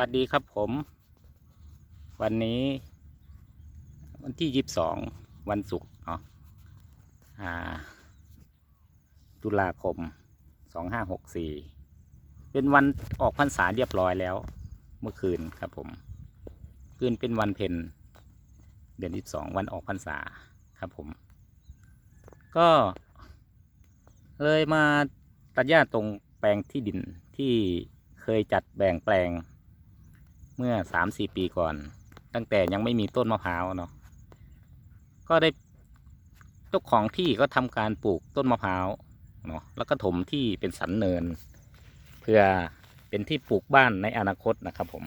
วัสดีครับผม วันนี้ วันที่ยี่สิบสองวันศุกร์เนาะตุลาคมสองห้าหกสี่เป็นวันออกพรรษาเรียบร้อยแล้ว เมื่อคืนครับผม คืนเป็นวันเพ็ญเดือนที่สองวันออกพรรษาครับผม ก็เลยมาตัดหญ้าตรงแปลงที่ดินที่เคยจัดแบ่งแปลง เมื่อสามสี่ปีก่อน ตั้งแต่ยังไม่มีต้นมะพร้าวเนาะก็ได้เจ้าของที่ก็ทำการปลูกต้นมะพร้าวเนาะแล้วก็ถมที่เป็นสันเนิน เพื่อเป็นที่ปลูกบ้านในอนาคตนะครับ ผม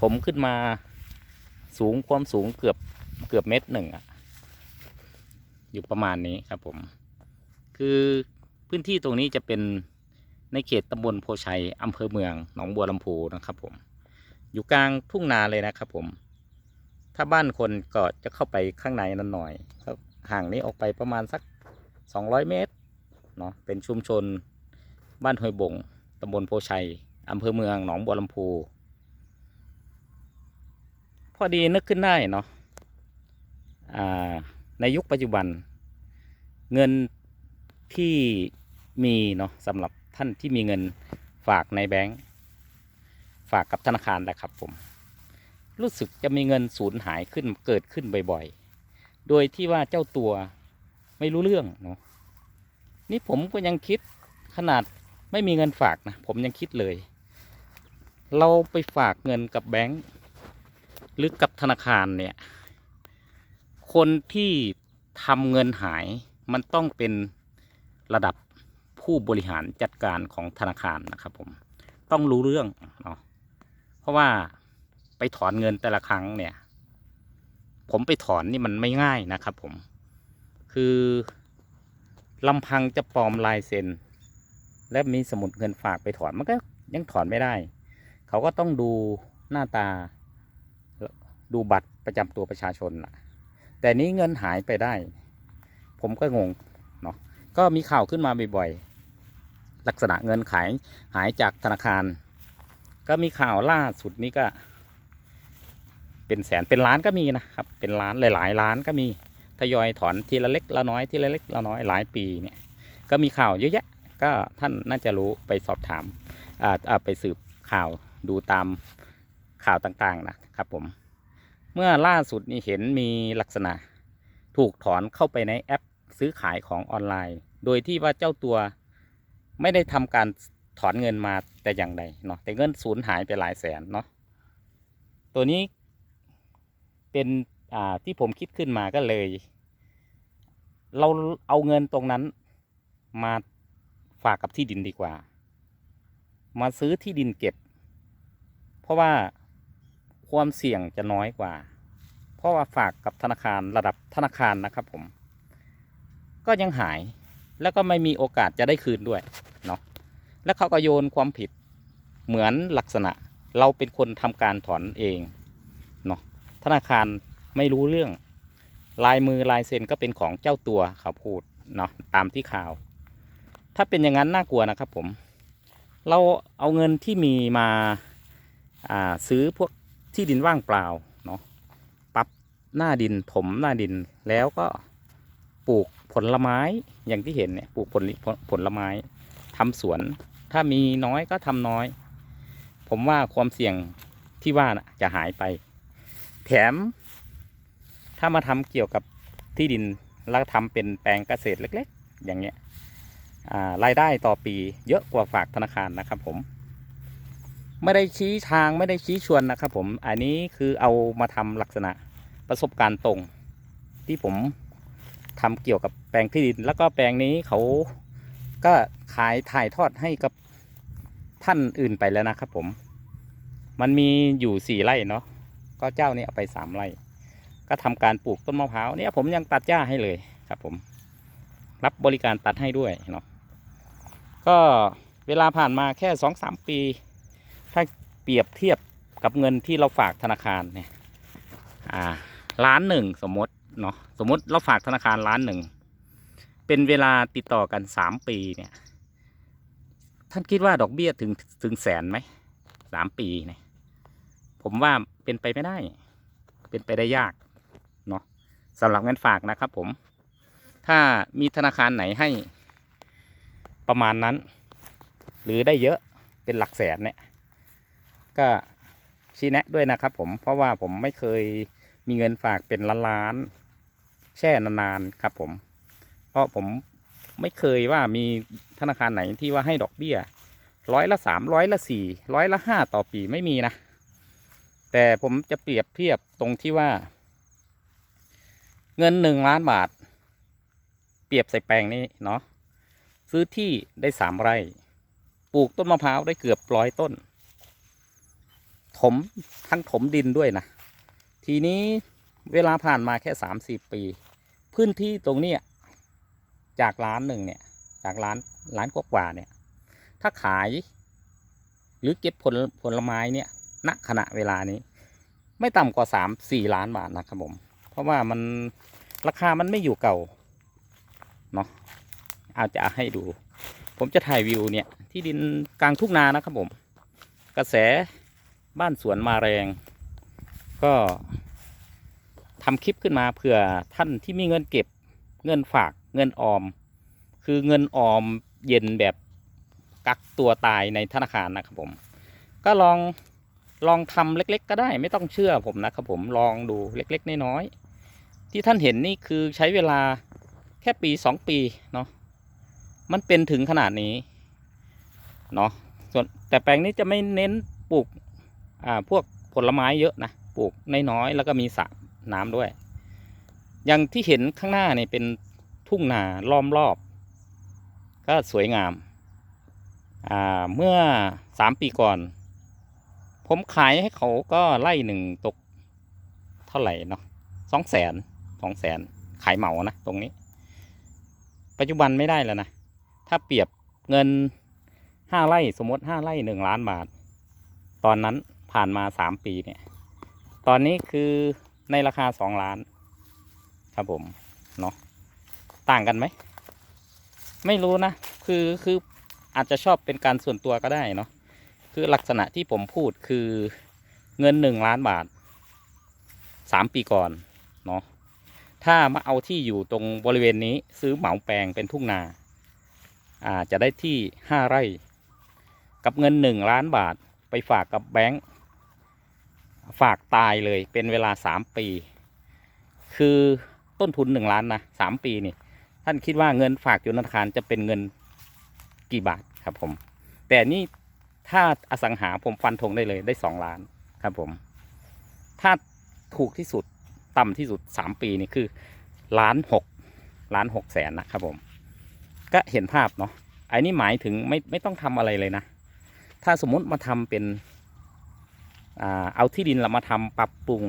ถมขึ้นมาสูงความสูงเกือบเกือบเมตรหนึ่งอะอยู่ประมาณนี้ครับผม คือพื้นที่ตรงนี้จะเป็นในเขตตำบลโพชัยอำเภอเมือง หนองบัวลำพูนะครับผม อยู่กลางทุ่งนาเลยนะครับผม ถ้าบ้านคนก็จะเข้าไปข้างในนั้นหน่อยครับห่างนี้ออกไปประมาณสัก 200 เมตรเนาะเป็นชุมชนบ้านห้วยบงตำบลโพชัยอำเภอเมืองหนองบัวลำพูพอดีนึกขึ้นได้เนาะในยุคปัจจุบัน เงินที่มีเนาะสำหรับท่านที่มีเงินฝากในแบงก์ ฝากกับธนาคารแหละครับผม รู้สึกจะมีเงินสูญหายขึ้นเกิดขึ้นบ่อยๆ โดยที่ว่าเจ้าตัวไม่รู้เรื่องเนาะนี่ผมก็ยังคิดขนาดไม่มีเงินฝากนะ ผมยังคิดเลย เราไปฝากเงินกับแบงก์หรือกับธนาคารเนี่ย คนที่ทำเงินหายมันต้องเป็นระดับผู้บริหารจัดการของธนาคารนะครับผม ต้องรู้เรื่องเนาะ ราะว่าไปถอนเงินแต่ละครั้งเนี่ย ผมไปถอนนี่มันไม่ง่ายนะครับผม คือลำพังจะปลอมลายเซ็น และมีสมุดเงินฝากไปถอนมันก็ยังถอนไม่ได้ เขาก็ต้องดูหน้าตาดูบัตรประจำตัวประชาชนล่ะ แต่นี้เงินหายไปได้ ผมก็งงเนาะก็มีข่าวขึ้นมาบ่อยๆลักษณะเงินขายหายจากธนาคาร ก็มีข่าวล่าสุดนี้ก็ เป็นแสนเป็นล้านก็มีนะครับ เป็นล้านหลายๆล้านก็มีทยอยถอนทีละเล็กละน้อยทีละเล็กละน้อยหลายปีเนี่ย ก็มีข่าวเยอะแยะ ก็ท่านน่าจะรู้ไปสอบถามอ่าไปสืบข่าวดูตามข่าวต่างๆนะครับผม เมื่อล่าสุดนี่เห็นมีลักษณะถูกถอนเข้าไปในแอปซื้อขายของออนไลน์ โดยที่ว่าเจ้าตัวไม่ได้ทำการ ถอนเงินมาแต่อย่างใดเนาะแต่เงินสูญหายไปหลายแสนเนาะตัวนี้เป็นอ่าที่ผมคิดขึ้นมาก็เลย เราเอาเงินตรงนั้นมาฝากกับที่ดินดีกว่า มาซื้อที่ดินเก็บ เพราะว่าความเสี่ยงจะน้อยกว่า เพราะว่าฝากกับธนาคารระดับธนาคารนะครับผม ก็ยังหายแล้วก็ไม่มีโอกาสจะได้คืนด้วย แล้วเขาก็โยนความผิดเหมือนลักษณะ เราเป็นคนทำการถอนเองเนาะธนาคารไม่รู้เรื่อง ลายมือลายเซ็นก็เป็นของเจ้าตัวเขาพูดเนาะตามที่ข่าว ถ้าเป็นอย่างนั้นน่ากลัวนะครับผม เราเอาเงินที่มีมาาซื้อพวกที่ดินว่างเปล่าเนาะปรับหน้าดินถมหน้าดินแล้วก็ปลูกผลไม้อย่างที่เห็นเนี่ยปลูกผลผลผลไม้ทำสวน ถ้ามีน้อยก็ทำน้อย ผมว่าความเสี่ยงที่ว่านะจะหายไป แถม ถ้ามาทำเกี่ยวกับที่ดินแล้วทำเป็นแปลงเกษตรเล็ก ๆ อย่างเงี้ยรายได้ต่อปีเยอะกว่าฝากธนาคารนะครับผม ไม่ได้ชี้ทางไม่ได้ชี้ชวนนะครับผมอันนี้คือเอามาทำลักษณะประสบการณ์ตรงที่ผมทำเกี่ยวกับแปลงที่ดิน แล้วก็แปลงนี้เขา ก็ขายถ่ายทอดให้กับท่านอื่นไปแล้วนะครับผม มันมีอยู่สี่ไร่เนาะก็เจ้านี้เอาไปสามไร่ ก็ทำการปลูกต้นมะพร้าวเนี่ยผมยังตัดหญ้าให้เลยครับผม รับบริการตัดให้ด้วยเนาะก็เวลาผ่านมาแค่สองสามปี ถ้าเปรียบเทียบกับเงินที่เราฝากธนาคารเนี่ยอ่าล้านหนึ่งสมมติเนาะสมมติเราฝากธนาคารล้านหนึ่ง เป็นเวลาติดต่อกันสามปีเนี่ย ท่านคิดว่าดอกเบี้ยถึงถึงแสนไหมสามปีเนี่ยผมว่าเป็นไปไม่ได้ เป็นไปได้ยากเนาะสำหรับเงินฝากนะครับผม ถ้ามีธนาคารไหนให้ประมาณนั้น หรือได้เยอะเป็นหลักแสนเนี่ย ก็ชี้แนะด้วยนะครับผม เพราะว่าผมไม่เคยมีเงินฝากเป็นล้านๆแช่นานๆครับผม เพราะผมไม่เคยว่ามีธนาคารไหนที่ว่าให้ดอกเบี้ยร้อยละสามร้อยละสี่ร้อยละห้าต่อปีไม่มีนะ แต่ผมจะเปรียบเทียบตรงที่ว่า เงินหนึ่งล้านบาท เปรียบใส่แปลงนี้เนาะซื้อที่ได้สามไร่ ปลูกต้นมะพร้าวได้เกือบร้อยต้น ถมทั้งถมดินด้วยนะ ทีนี้เวลาผ่านมาแค่สามสี่ปี พื้นที่ตรงนี้ จากล้านหนึ่งเนี่ยจากล้านล้านกว่าๆเนี่ย ถ้าขาย หรือเก็บผลผลไม้เนี่ยณขณะเวลานี้ ไม่ต่ำกว่าสามสี่ล้านบาทนะครับผม เพราะว่ามันราคามันไม่อยู่เก่าเนาะเอาจจะให้ดู ผมจะถ่ายวิวเนี่ย ที่ดินกลางทุ่งนานะครับผม กระแสบ้านสวนมาแรง ก็ทำคลิปขึ้นมาเผื่อท่านที่มีเงินเก็บเงินฝาก เงินออม คือเงินออมเย็นแบบกักตัวตายในธนาคารนะครับผม ก็ลองลองทำเล็ก ๆ ก็ได้ไม่ต้องเชื่อผมนะครับผมลองดูเล็กๆน้อยๆที่ท่านเห็นนี่คือใช้เวลาแค่ปีสองปีเนาะมันเป็นถึงขนาดนี้เนาะส่วนแต่แปลงนี้จะไม่เน้นปลูกอ่าพวกผลไม้เยอะนะปลูกน้อยๆแล้วก็มีสระน้ำด้วย อย่างที่เห็นข้างหน้านี่เป็น ทุ่งนาล้อมรอบ ก็สวยงามอ่าเมื่อสามปีก่อน ผมขายให้เขาก็ไล่หนึ่งตก เท่าไหร่เนาะสองแสนสองแสนขายเหมานะตรงนี้ ปัจจุบันไม่ได้แล้วนะ ถ้าเปรียบเงินห้าไร่สมมติห้าไร่หนึ่งล้านบาท ตอนนั้นผ่านมาสามปีเนี่ย ตอนนี้คือในราคาสองล้าน ครับผม เนาะ ต่างกันไหม ไม่รู้นะ คือคืออาจจะชอบเป็นการส่วนตัวก็ได้เนาะคือลักษณะที่ผมพูดคือเงินหนึ่งล้านบาทสามปีก่อนเนาะถ้ามาเอาที่อยู่ตรงบริเวณนี้ซื้อเหมาแปลงเป็นทุ่งนาอ่าจะได้ที่ห้าไร่ กับเงินหนึ่งล้านบาทไปฝากกับแบงค์ฝากตายเลยเป็นเวลาสามปี คือต้นทุนหนึ่งล้านนะสามปีนี่ ท่านคิดว่าเงินฝากอยู่ธนาคารจะเป็นเงินกี่บาทครับผม แต่นี่ถ้าอสังหาผมฟันธงได้เลยได้สองล้านครับผม ถ้าถูกที่สุดต่ำที่สุดสามปีนี่คือล้านหกล้านหกแสนนะครับผม ก็เห็นภาพเนาะอันนี้หมายถึงไม่ไม่ต้องทำอะไรเลยนะ ถ้าสมมุติมาทำเป็นอเอาที่ดินเรามาทำปรับปรุง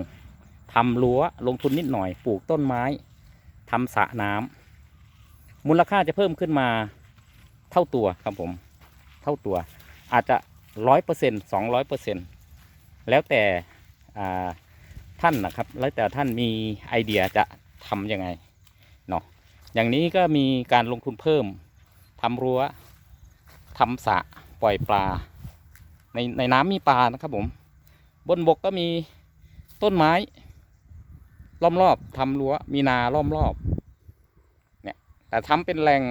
ทำรั้วลงทุนนิดหน่อยปลูกต้นไม้ทำสระน้ำ มูลค่าจะเพิ่มขึ้นมาเท่าตัวครับผม เท่าตัว อาจจะร้อยเปอร์เซ็นต์สองร้อยเปอร์เซ็นต์แล้วแต่ท่านนะครับ แล้วแต่ท่านมีไอเดียจะทำยังไงเนาะอย่างนี้ก็มีการลงทุนเพิ่มทำรั้วทำสระปล่อยปลา ในในน้ำมีปลานะครับผม บนบกก็มีต้นไม้ล้อมรอบทำรั้วมีนาล้อมรอบ ทำเป็นแหล่ง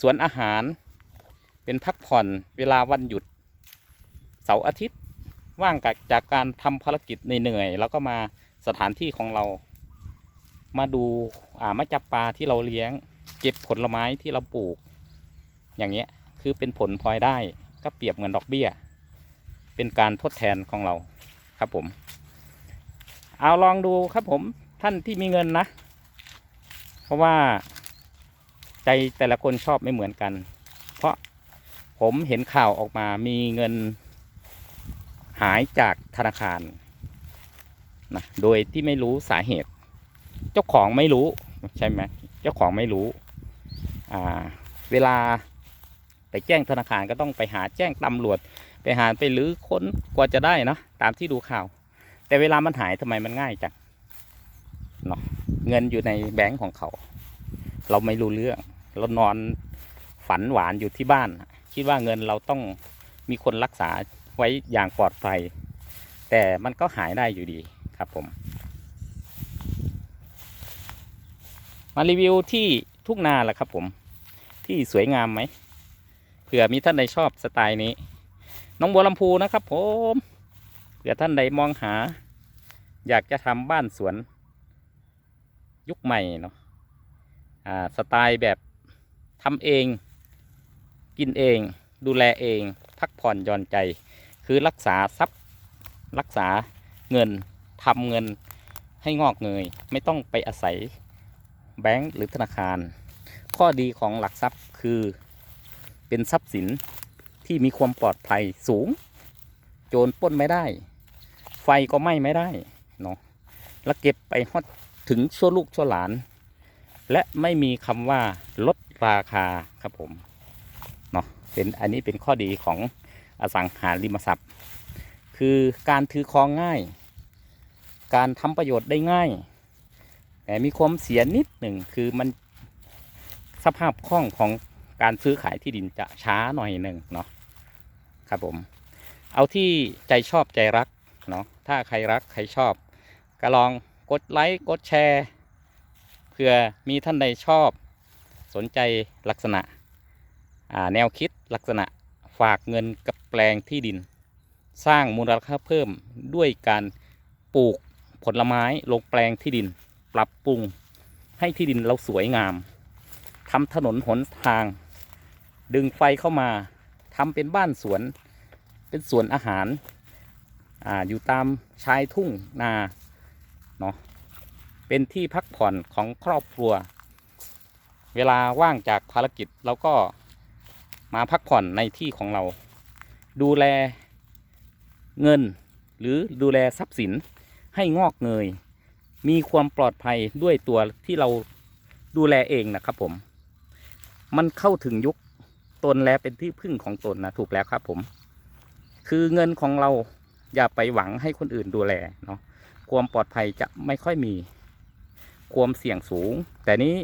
สวนอาหาร เป็นพักผ่อนเวลาวันหยุด เสาร์อาทิตย์ว่างจากจากการทำภารกิจเหนื่อยๆแล้วก็มาสถานที่ของเรา มาดูามาจับปลาที่เราเลี้ยง เก็บผลไม้ที่เราปลูก อย่างเงี้ยคือเป็นผลพลอยได้ก็เปรียบเหมือนดอกเบี้ย เป็นการทดแทนของเราครับผม เอาลองดูครับผมท่านที่มีเงินนะ เพราะว่าใจแต่ละคนชอบไม่เหมือนกัน เพราะผมเห็นข่าวออกมามีเงินหายจากธนาคารนะโดยที่ไม่รู้สาเหตุ เจ้าของไม่รู้ใช่ไหมเจ้าของไม่รู้อ่าเวลาไปแจ้งธนาคารก็ต้องไปหาแจ้งตำรวจ ไปหาไปหรือค้นกว่าจะได้นะตามที่ดูข่าว แต่เวลามันหายทำไมมันง่ายจังเนาะ เงินอยู่ในแบงก์ของเขา เราไม่รู้เรื่อง เรานอนฝันหวานอยู่ที่บ้าน คิดว่าเงินเราต้องมีคนรักษาไว้อย่างปลอดภัย แต่มันก็หายได้อยู่ดีครับผม มารีวิวที่ทุ่งนาแหละครับผม ที่สวยงามไหมเผื่อมีท่านใดชอบสไตล์นี้ น้องบัวลำพูนะครับผม เผื่อท่านใดมองหา อยากจะทำบ้านสวน ยุคใหม่เนาะสไตล์แบบทำเอง กินเอง ดูแลเอง พักผ่อนหย่อนใจ คือรักษาทรัพย์รักษาเงินทำเงินให้งอกเงย ไม่ต้องไปอาศัยแบงก์หรือธนาคาร ข้อดีของหลักทรัพย์คือเป็นทรัพย์สินที่มีความปลอดภัยสูง โจรปล้นไม่ได้ ไฟก็ไหม้ไม่ได้เนาะแล้วเก็บไปฮอด ถึงชั่วลูกชั่วหลาน และไม่มีคำว่าลดราคาครับผมเนาะเป็นอันนี้เป็นข้อดีของอสังหาริมทรัพย์ คือการถือครองง่าย การทำประโยชน์ได้ง่าย แต่มีความเสียนิดหนึ่งคือมันสภาพคล่องของการซื้อขายที่ดินจะช้าหน่อยหนึ่งเนาะครับผม เอาที่ใจชอบใจรักเนาะถ้าใครรักใครชอบก็ลอง กดไลค์กดแชร์เพื่อมีท่านใดชอบสนใจลักษณะแนวคิดลักษณะฝากเงินกับแปลงที่ดิน สร้างมูลค่าเพิ่มด้วยการปลูกผลไม้ลงแปลงที่ดิน ปรับปรุงให้ที่ดินเราสวยงามทำถนนหนทาง ดึงไฟเข้ามาทำเป็นบ้านสวนเป็นสวนอาหารอาอยู่ตามชายทุ่งนา เนาะเป็นที่พักผ่อนของครอบครัว เวลาว่างจากภารกิจเราก็มาพักผ่อนในที่ของเรา ดูแลเงิน หรือดูแลทรัพย์สินให้งอกเงย มีความปลอดภัยด้วยตัวที่เราดูแลเองนะครับผม มันเข้าถึงยุคตนและเป็นที่พึ่งของตนนะถูกแล้วครับผม คือเงินของเราอย่าไปหวังให้คนอื่นดูแลเนาะ ความปลอดภัยจะไม่ค่อยมี ความเสี่ยงสูง แต่นี้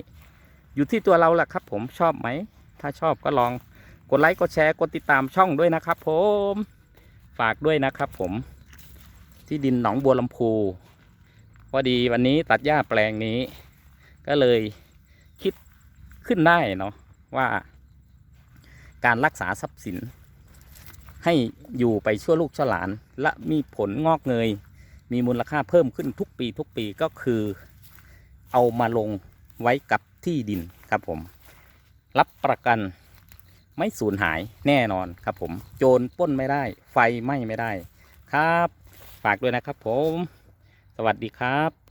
อยู่ที่ตัวเราแหละครับ ผมชอบไหม ถ้าชอบก็ลองกดไลค์กดแชร์กดติดตามช่องด้วยนะครับ ผมฝากด้วยนะครับ ผม ที่ดินหนองบัวลำพูพอดีวันนี้ตัดหญ้าแปลงนี้ ก็เลยคิดขึ้นได้เนาะว่า การรักษาทรัพย์สินให้อยู่ไปชั่วลูกชั่วหลาน และมีผลงอกเงย มีมูลค่าเพิ่มขึ้นทุกปีทุกปีก็คือเอามาลงไว้กับที่ดินครับผม รับประกันไม่สูญหายแน่นอนครับผม โจรป้นไม่ได้ ไฟไหม้ไม่ได้ ครับ ฝากด้วยนะครับผม สวัสดีครับ